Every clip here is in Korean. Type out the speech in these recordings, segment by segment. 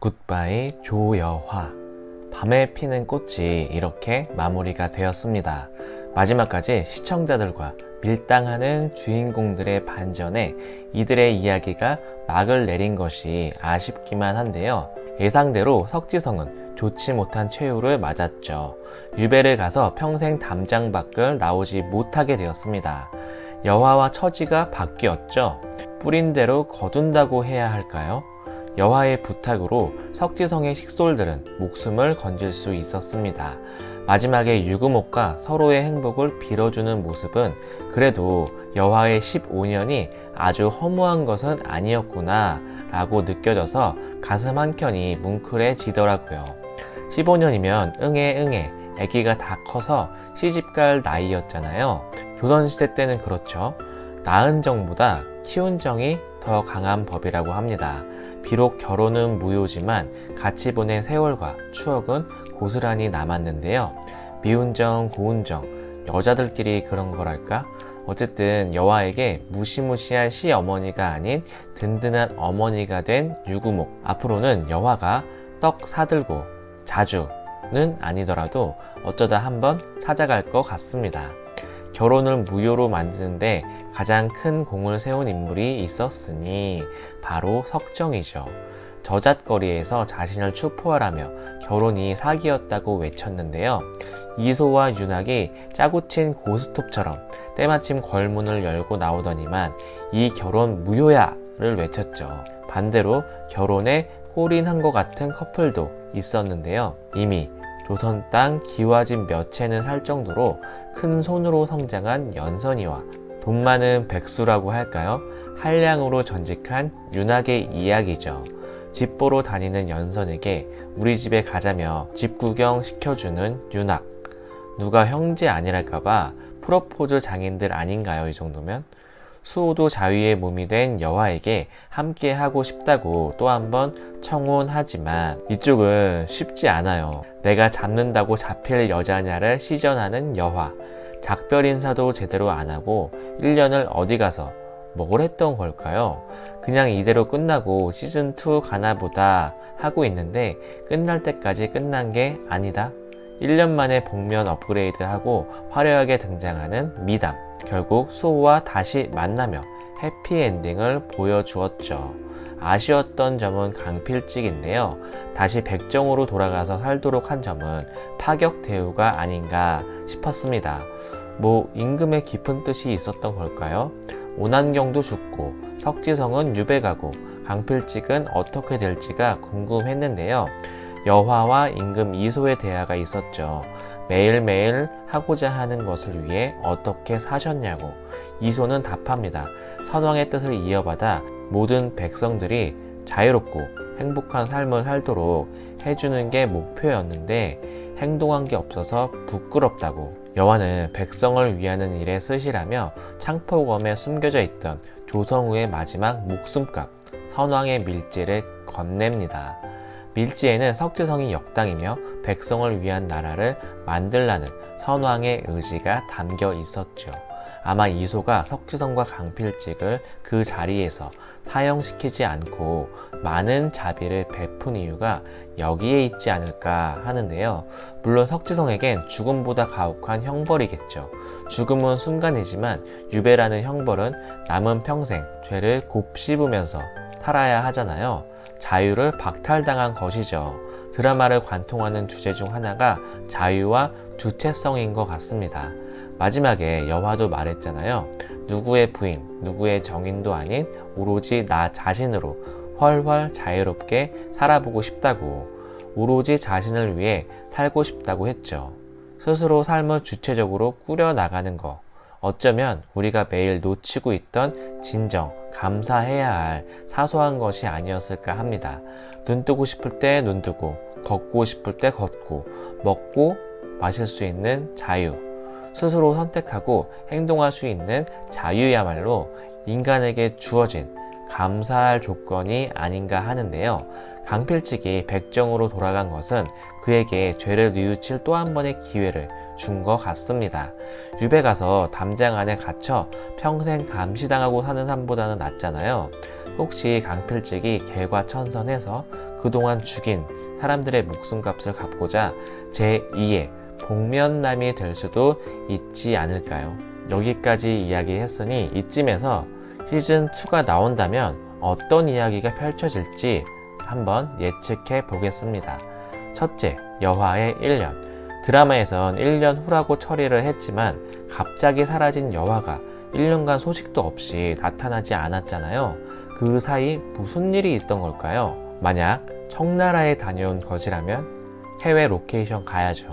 굿바이 조여화 밤에 피는 꽃이 이렇게 마무리가 되었습니다. 마지막까지 시청자들과 밀당하는 주인공들의 반전에 이들의 이야기가 막을 내린 것이 아쉽기만 한데요. 예상대로 석지성은 좋지 못한 최후를 맞았죠. 유배를 가서 평생 담장 밖을 나오지 못하게 되었습니다. 여화와 처지가 바뀌었죠. 뿌린 대로 거둔다고 해야 할까요? 여화의 부탁으로 석지성의 식솔들은 목숨을 건질 수 있었습니다. 마지막에 유구목과 서로의 행복을 빌어주는 모습은 그래도 여화의 15년이 아주 허무한 것은 아니었구나 라고 느껴져서 가슴 한켠이 뭉클해지더라고요. 15년이면 응애 응애 아기가 다 커서 시집갈 나이였잖아요. 조선시대 때는 그렇죠. 낳은 정보다 키운 정이 더 강한 법이라고 합니다. 비록 결혼은 무효지만 같이 보낸 세월과 추억은 고스란히 남았는데요. 미운 정, 고운 정, 여자들끼리 그런 거랄까? 어쨌든 여화에게 무시무시한 시어머니가 아닌 든든한 어머니가 된 유구목. 앞으로는 여화가 떡 사들고 자주는 아니더라도 어쩌다 한번 찾아갈 것 같습니다. 결혼을 무효로 만드는데 가장 큰 공을 세운 인물이 있었으니 바로 석정이죠. 저잣거리에서 자신을 추포하라며 결혼이 사기였다고 외쳤는데요. 이소와 윤학이 짜고 친 고스톱처럼 때마침 걸문을 열고 나오더니만 이 결혼 무효야를 외쳤죠. 반대로 결혼에 홀인한 것 같은 커플도 있었는데요. 이미 조선 땅 기와집 몇 채는 살 정도로 큰 손으로 성장한 연선이와 돈 많은 백수라고 할까요? 한량으로 전직한 윤학의 이야기죠. 집 보러 다니는 연선에게 우리 집에 가자며 집 구경 시켜주는 윤학. 누가 형제 아니랄까봐 프로포즈 장인들 아닌가요? 이 정도면? 수호도 자위의 몸이 된 여화에게 함께 하고 싶다고 또 한 번 청혼하지만 이쪽은 쉽지 않아요. 내가 잡는다고 잡힐 여자냐를 시전하는 여화. 작별 인사도 제대로 안 하고 1년을 어디 가서 뭘 했던 걸까요? 그냥 이대로 끝나고 시즌2 가나 보다 하고 있는데 끝날 때까지 끝난 게 아니다. 1년 만에 복면 업그레이드하고 화려하게 등장하는 미담. 결국 수호와 다시 만나며 해피엔딩을 보여주었죠. 아쉬웠던 점은 강필직인데요. 다시 백정으로 돌아가서 살도록 한 점은 파격 대우가 아닌가 싶었습니다. 뭐 임금의 깊은 뜻이 있었던 걸까요? 오난경도 죽고 석지성은 유배 가고 강필직은 어떻게 될지가 궁금했는데요. 여화와 임금 이소의 대화가 있었죠. 매일매일 하고자 하는 것을 위해 어떻게 사셨냐고 이소는 답합니다. 선왕의 뜻을 이어받아 모든 백성들이 자유롭고 행복한 삶을 살도록 해주는 게 목표였는데 행동한 게 없어서 부끄럽다고 여화는 백성을 위하는 일에 쓰시라며 창포검에 숨겨져 있던 조성우의 마지막 목숨값 선왕의 밀지를 건넵니다. 밀지에는 석지성이 역당이며 백성을 위한 나라를 만들라는 선왕의 의지가 담겨 있었죠. 아마 이소가 석지성과 강필직을 그 자리에서 사형시키지 않고 많은 자비를 베푼 이유가 여기에 있지 않을까 하는데요. 물론 석지성에겐 죽음보다 가혹한 형벌이겠죠. 죽음은 순간이지만 유배라는 형벌은 남은 평생 죄를 곱씹으면서 살아야 하잖아요. 자유를 박탈당한 것이죠. 드라마를 관통하는 주제 중 하나가 자유와 주체성인 것 같습니다. 마지막에 여화도 말했잖아요. 누구의 부인, 누구의 정인도 아닌 오로지 나 자신으로 훨훨 자유롭게 살아보고 싶다고, 오로지 자신을 위해 살고 싶다고 했죠. 스스로 삶을 주체적으로 꾸려나가는 것. 어쩌면 우리가 매일 놓치고 있던 진정, 감사해야 할 사소한 것이 아니었을까 합니다. 눈 뜨고 싶을 때 눈 뜨고, 걷고 싶을 때 걷고, 먹고 마실 수 있는 자유. 스스로 선택하고 행동할 수 있는 자유야말로 인간에게 주어진 감사할 조건이 아닌가 하는데요. 강필직이 백정으로 돌아간 것은 그에게 죄를 뉘우칠 또 한 번의 기회를 준 것 같습니다. 유배 가서 담장 안에 갇혀 평생 감시당하고 사는 삶보다는 낫잖아요. 혹시 강필직이 개과천선해서 그동안 죽인 사람들의 목숨값을 갚고자 제2의 복면남이 될 수도 있지 않을까요? 여기까지 이야기했으니 이쯤에서 시즌2가 나온다면 어떤 이야기가 펼쳐질지 한번 예측해 보겠습니다. 첫째, 여화의 1년. 드라마에선 1년 후라고 처리를 했지만 갑자기 사라진 여화가 1년간 소식도 없이 나타나지 않았잖아요. 그 사이 무슨 일이 있던 걸까요? 만약 청나라에 다녀온 것이라면 해외 로케이션 가야죠.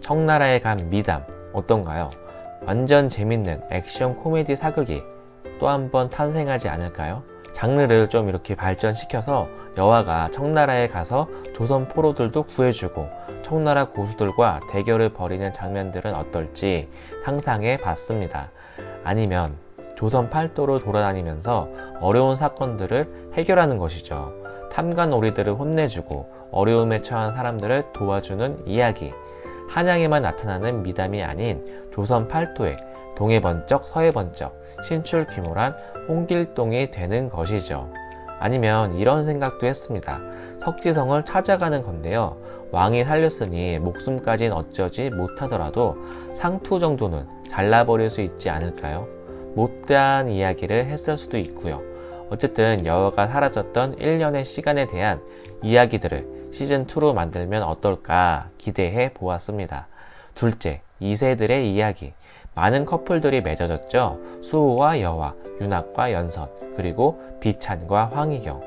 청나라에 간 미담 어떤가요? 완전 재밌는 액션 코미디 사극이 또 한 번 탄생하지 않을까요? 장르를 좀 이렇게 발전시켜서 여화가 청나라에 가서 조선 포로들도 구해주고 청나라 고수들과 대결을 벌이는 장면들은 어떨지 상상해 봤습니다. 아니면 조선 팔도로 돌아다니면서 어려운 사건들을 해결하는 것이죠. 탐관오리들을 혼내주고 어려움에 처한 사람들을 도와주는 이야기. 한양에만 나타나는 미담이 아닌 조선 팔도에 동해 번쩍 서해 번쩍 신출 귀몰한 홍길동이 되는 것이죠. 아니면 이런 생각도 했습니다. 석지성을 찾아가는 건데요. 왕이 살렸으니 목숨까진 어쩌지 못하더라도 상투 정도는 잘라버릴 수 있지 않을까요? 못다한 이야기를 했을 수도 있고요. 어쨌든 여화가 사라졌던 1년의 시간에 대한 이야기들을 시즌2로 만들면 어떨까 기대해 보았습니다. 둘째, 2세들의 이야기. 많은 커플들이 맺어졌죠. 수호와 여화, 윤학과 연선, 그리고 비찬과 황희경.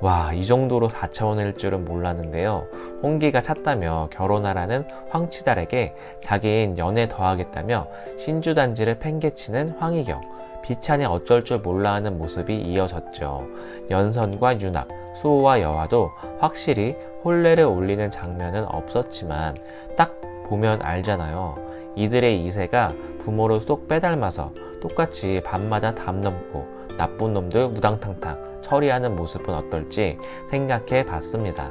와, 이 정도로 4차원일 줄은 몰랐는데요. 홍기가 찼다며 결혼하라는 황치달에게 자기인 연애 더하겠다며 신주단지를 팽개치는 황희경. 비찬이 어쩔 줄 몰라 하는 모습이 이어졌죠. 연선과 윤학, 수호와 여화도 확실히 혼례를 올리는 장면은 없었지만 딱 보면 알잖아요. 이들의 이세가 부모를 쏙 빼닮아서 똑같이 밤마다 담 넘고 나쁜 놈들 무당탕탕 처리하는 모습은 어떨지 생각해 봤습니다.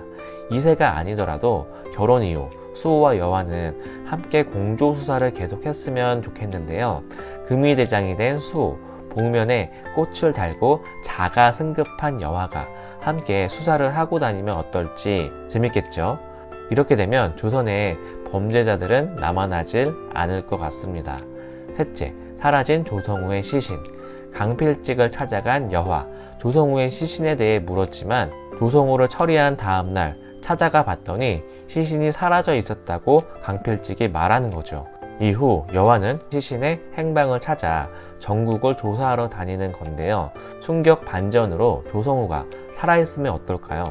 이세가 아니더라도 결혼 이후 수호와 여화는 함께 공조 수사를 계속했으면 좋겠는데요. 금이 대장이 된 수호, 복면에 꽃을 달고 자가 승급한 여화가 함께 수사를 하고 다니면 어떨지 재밌겠죠? 이렇게 되면 조선의 범죄자들은 남아나질 않을 것 같습니다. 셋째, 사라진 조성우의 시신. 강필직을 찾아간 여화, 조성우의 시신에 대해 물었지만 조성우를 처리한 다음날 찾아가 봤더니 시신이 사라져 있었다고 강필직이 말하는 거죠. 이후 여화는 시신의 행방을 찾아 전국을 조사하러 다니는 건데요. 충격 반전으로 조성우가 살아있으면 어떨까요?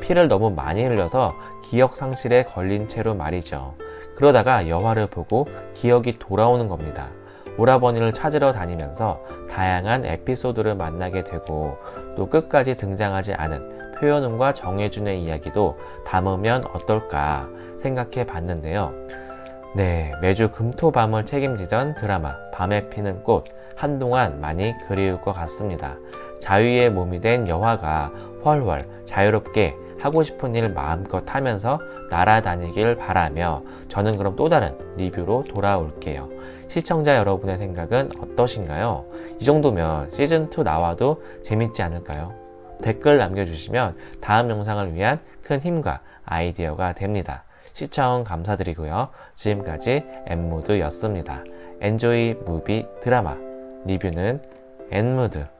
피를 너무 많이 흘려서 기억 상실에 걸린 채로 말이죠. 그러다가 여화를 보고 기억이 돌아오는 겁니다. 오라버니를 찾으러 다니면서 다양한 에피소드를 만나게 되고 또 끝까지 등장하지 않은 표현음과 정해준의 이야기도 담으면 어떨까 생각해 봤는데요. 네, 매주 금토밤을 책임지던 드라마 밤에 피는 꽃 한동안 많이 그리울 것 같습니다. 자유의 몸이 된 여화가 훨훨 자유롭게 하고 싶은 일 마음껏 하면서 날아다니길 바라며 저는 그럼 또 다른 리뷰로 돌아올게요. 시청자 여러분의 생각은 어떠신가요? 이 정도면 시즌2 나와도 재밌지 않을까요? 댓글 남겨주시면 다음 영상을 위한 큰 힘과 아이디어가 됩니다. 시청 감사드리고요. 지금까지 엠무드였습니다. 엔조이 무비 드라마 리뷰는 엔무드